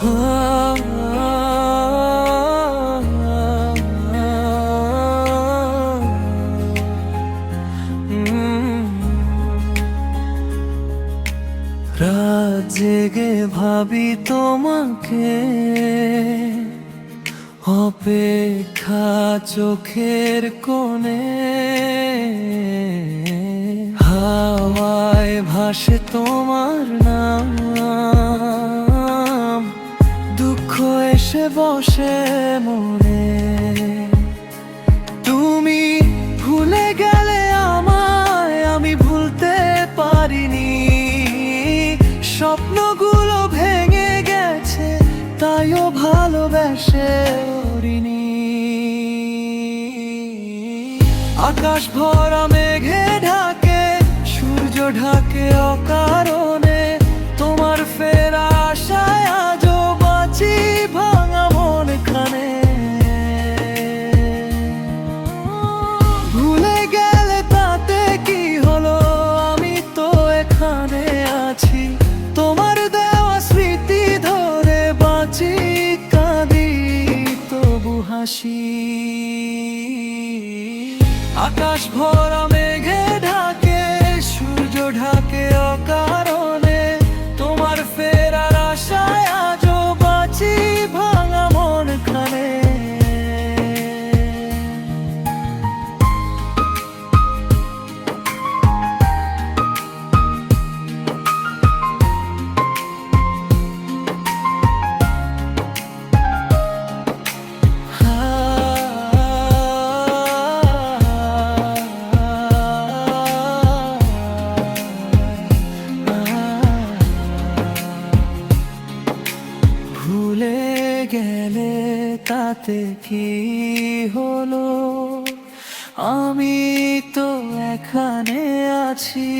রাত জেগে ভাবি তোমাকে অপেক্ষা চোখের কোণে। হাওয়ায় ভাসে তোমার এসে বসে মনে। তুমি ভুলে গেলে আমায় আমি ভুলতে পারিনি। স্বপ্নগুলো ভেঙে গেছে, তাইও ভালোবেসে ওরিনি আকাশ ভরা মেঘে ঢাকে, সূর্য ঢাকে অকারণে আকাশ ভরা ভুলে গেলে তাতে কি হলো? আমি তো এখানে আছি।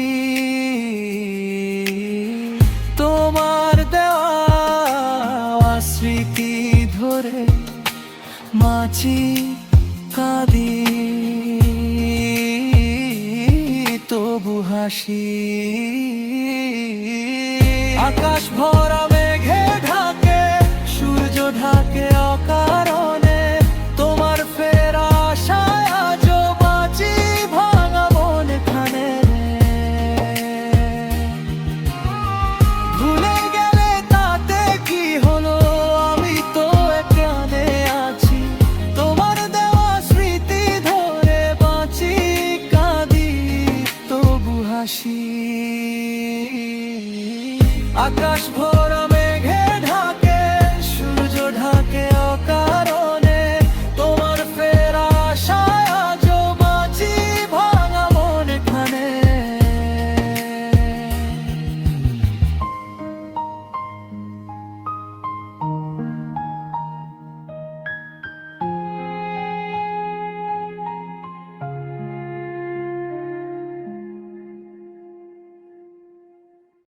তোমার দেওয়া স্মৃতি ধরে মাছি কাঁদি। তবু হাসি। আকাশ ভরা তোমার বাঁচি তো আছি। তোমার দেওয়া স্মৃতি ধরে বাঁচি কাঁদি তবু হাসি। আকাশ ভরা